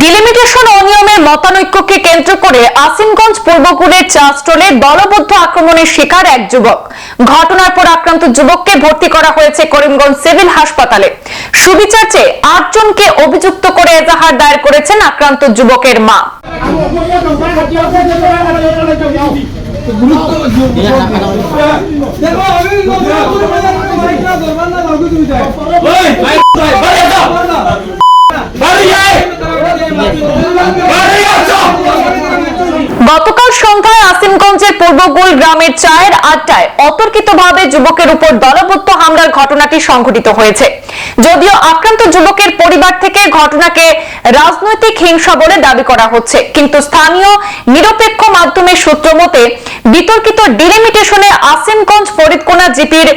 Delimitation অনিয়মের মতানৈক্যকে কেন্দ্র করে আসিমগঞ্জ পূর্বকুলের চা স্টলে দলবদ্ধ আক্রমণের শিকার এক যুবক। ঘটনার পর আক্রান্ত যুবককে ভর্তি করা হয়েছে করিমগঞ্জ সিভিল হাসপাতালে। সুবিচার চেয়ে আটজনকে অভিযুক্ত করে এজাহার দায়ের করেছেন আক্রান্ত যুবকের মা। দেখো গতকাল সন্ধ্যায় আসিমগঞ্জের পূর্বগুল গ্রামের চায়ের আড্ডায় অতর্কিতভাবে যুবকের উপর দলবদ্ধ হামলার ঘটনাটি সংঘটিত হয়েছে। যদিও আক্রান্ত যুবকের পরিবার থেকে ঘটনাকে রাজনৈতিক হিংসা বলে দাবি করা হচ্ছে, কিন্তু স্থানীয় নিরপেক্ষ মাধ্যমের সূত্র মতে বিতর্কিত ডিলিমিটেশনে আসিমগঞ্জ ফরিদকোনা জিপির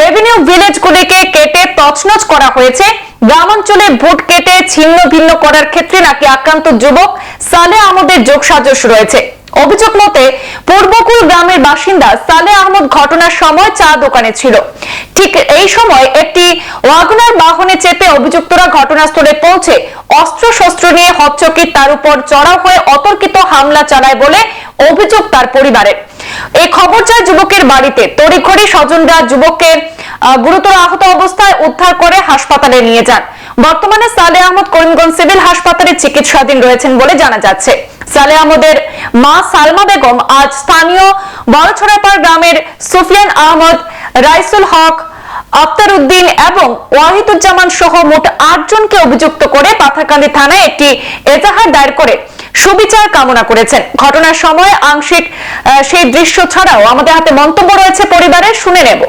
রেভিনিউ ভিলেজগুলিকে কেটে তছনছ করা হয়েছে। গ্রামাঞ্চলে ভোট কেটে ছিন্ন ভিন্ন করার ক্ষেত্রে নাকি আক্রান্ত যুবক? সালে আহমদের যোগসাজশ রয়েছে। অভিযোগ মতে পূর্বকুল গ্রামের বাসিন্দা সালে আহমদ ঘটনার সময় চা দোকানে ছিল। ঠিক এই সময় একটি ওয়াগনার বাহনে চেপে অভিযুক্তরা ঘটনাস্থলে পৌঁছে অস্ত্র শস্ত্র নিয়ে হচ্চকিত তার উপর চড়াও হয়ে অতর্কিত হামলা চালায় বলে অভিযোগ তার পরিবারের। এই খবর যায় যুবকের বাড়িতে। তড়িঘড়ি স্বজনরা যুবককে আহ, গুরুতর আহত অবস্থায় উদ্ধার করে হাসপাতালে নিয়ে যান। বর্তমানে সালে আহমদ করিমগঞ্জ সিভিল হাসপাতালে চিকিৎসাধীন রয়েছেন বলে জানা যাচ্ছে। সালে আহমদের মা সালমা বেগম, আজ স্থানীয় বড়ছড়াপাড় গ্রামের সুফিয়ান আহমদ, রাইসুল হক আক্তার উদ্দিন এবং ওয়াহিদুজ্জামান সহ মোট আটজনকে অভিযুক্ত করে পাথারকান্দি থানায় একটি এজাহার দায়ের করে সুবিচার কামনা করেছেন। ঘটনার সময় আংশিক সেই দৃশ্য ছাড়াও আমাদের হাতে মন্তব্য রয়েছে পরিবারের, শুনে নেব।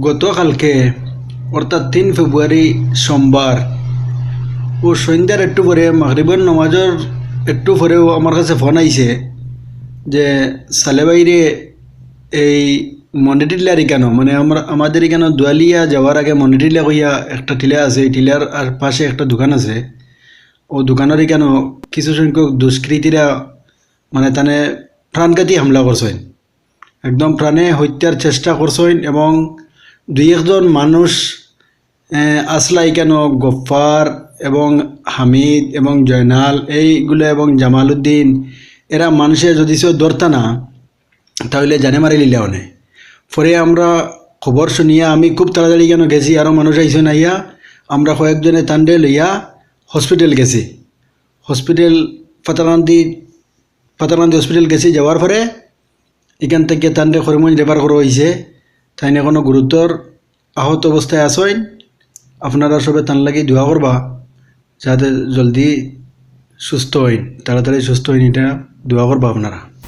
গতকালকে, অর্থাৎ তিন ফেব্রুয়ারি সোমবার ও সন্ধ্যার একটু পরে, মাগরিবের নমাজের একটু পরেও আমার কাছে ফোন আইছে যে সালেবাইরে এই মন্ডিটিলার কেন মানে আমরা আমাদের এখানে দোয়ালিয়া যাওয়ার আগে মন্ডিটিলা কইয়া একটা টিলা আছে, এই টিলার আর পাশে একটা দোকান আছে। ও দোকানের কেন কিছু সংখ্যক দুষ্কৃতীরা মানে তানে প্রাণঘাতী হামলা করছেন একদম প্রাণে হত্যার চেষ্টা করছেন এবং দুই একজন মানুষ আসলাই কেন গফার এবং হামিদ এবং জয়নাল, এইগুলো এবং জামালউদ্দিন, এরা মানুষের যদি সে ধরতা না তাহলে জানে মারি লিলে অনে। পরে আমরা খবর শুনিয়া আমি খুব তাড়াতাড়ি কেন গেছি আরও মানুষ আইসে নাইয়া আমরা কয়েকজনে তান্ডে লইয়া হসপিটাল গেছি। হসপিটাল পাতাকান্দি পাতাকান্দি হসপিটাল গেছি যাওয়ার পরে এখান থেকে তান্ডে করিমগঞ্জ রেফার করা হয়েছে তাই না কোনো গুরুতর আহত অবস্থায় আসেন আপনারা সবে তান লাগি দোয়া করবা, যাতে জলদি সুস্থ হইন, তাড়াতাড়ি সুস্থ হইন এটা দোয়া করবা আপনারা।